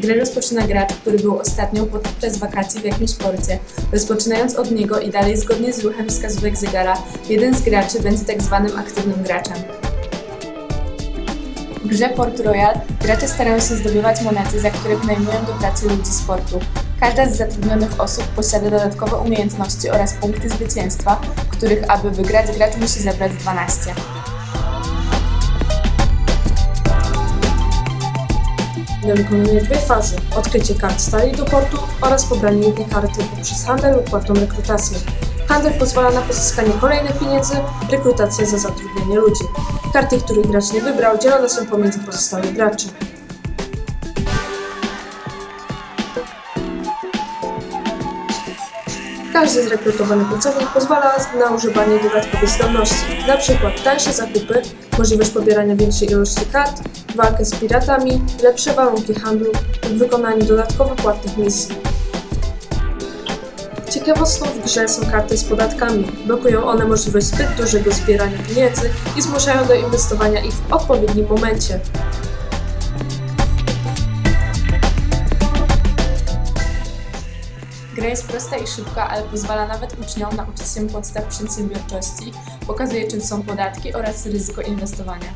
Grę rozpoczyna gracz, który był ostatnio podczas wakacji w jakimś sporcie. Rozpoczynając od niego i dalej zgodnie z ruchem wskazówek zegara, jeden z graczy będzie tak zwanym aktywnym graczem. W grze Port Royal gracze starają się zdobywać monety, za które wynajmują do pracy ludzi sportu. Każda z zatrudnionych osób posiada dodatkowe umiejętności oraz punkty zwycięstwa, których aby wygrać gracz musi zebrać 12. Grę wykonuje dwie fazy. Odkrycie kart stali do portu oraz pobranie jednej karty poprzez handel lub płatną rekrutację. Handel pozwala na pozyskanie kolejnych pieniędzy, rekrutacja za zatrudnienie ludzi. Karty, których gracz nie wybrał, dzielone są pomiędzy pozostałych graczy. Każdy zrekrutowany pracownik pozwala na używanie dodatkowych zdolności, przykład tańsze zakupy, możliwość pobierania większej ilości kart, walkę z piratami, lepsze warunki handlu lub wykonanie dodatkowo płatnych misji. Ciekawostką w grze są karty z podatkami. Blokują one możliwość zbyt dużego zbierania pieniędzy i zmuszają do inwestowania ich w odpowiednim momencie. Jest prosta i szybka, ale pozwala nawet uczniom nauczyć się podstaw przedsiębiorczości, pokazuje czym są podatki oraz ryzyko inwestowania.